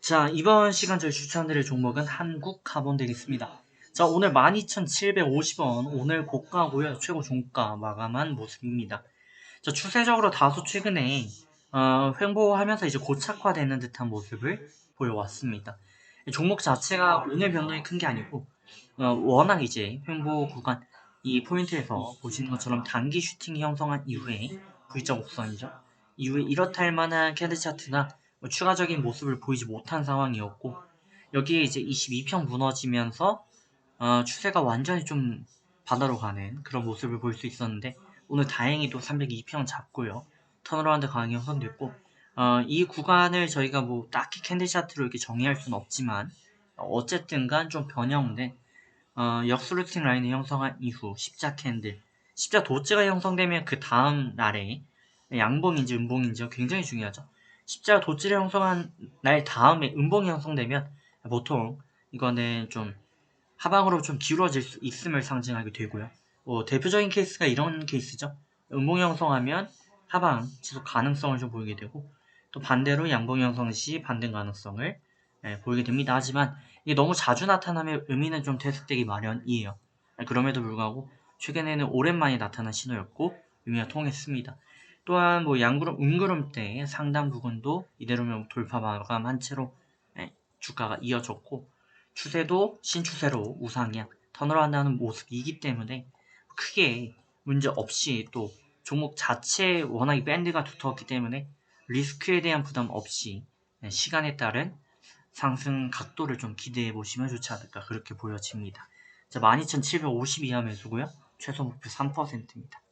자, 이번 시간 저희 추천드릴 종목은 한국 카본 되겠습니다. 자, 오늘 12,750원, 오늘 고가고요. 최고 종가 마감한 모습입니다. 자, 추세적으로 다소 최근에 어, 횡보하면서 이제 고착화되는 듯한 모습을 보여왔습니다. 종목 자체가 오늘 변동이 큰 게 아니고 어, 워낙 이제 횡보 구간 이 포인트에서 보시는 것처럼 단기 슈팅이 형성한 이후에 V자 곡선이죠. 이후에 이렇다 할 만한 캐드 차트나 뭐 추가적인 모습을 보이지 못한 상황이었고 여기에 이제 22평 무너지면서 어, 추세가 완전히 좀 바다로 가는 그런 모습을 볼 수 있었는데 오늘 다행히도 302평 잡고요. 턴어라운드 강하게 형성됐고 어, 이 구간을 저희가 뭐 딱히 캔들 차트로 이렇게 정의할 수는 없지만 어쨌든 간 좀 변형된 어, 역스루팅 라인을 형성한 이후 십자 캔들 십자 도체가 형성되면 그 다음 날에 양봉인지 음봉인지 굉장히 중요하죠 십자 도체를 형성한 날 다음에 음봉이 형성되면 보통 이거는 좀 하방으로 좀 기울어질 수 있음을 상징하게 되고요. 뭐 대표적인 케이스가 이런 케이스죠. 음봉 형성하면 하방 지속 가능성을 좀 보이게 되고 또 반대로 양봉 형성 시 반대 가능성을 예, 보이게 됩니다. 하지만 이게 너무 자주 나타나면 의미는 좀 퇴색되기 마련이에요. 예, 그럼에도 불구하고 최근에는 오랜만에 나타난 신호였고 의미가 통했습니다. 또한 뭐 양구름, 음구름 때 상당 부분도 이대로면 돌파 마감한 채로 예, 주가가 이어졌고 추세도 신추세로 우상향 턴어라운드하는 모습이기 때문에 크게 문제 없이 또 종목 자체 워낙 밴드가 두터웠기 때문에 리스크에 대한 부담 없이 예, 시간에 따른 상승 각도를 좀 기대해 보시면 좋지 않을까 그렇게 보여집니다. 자, 12,750 이하 매수고요. 최소 목표 3%입니다.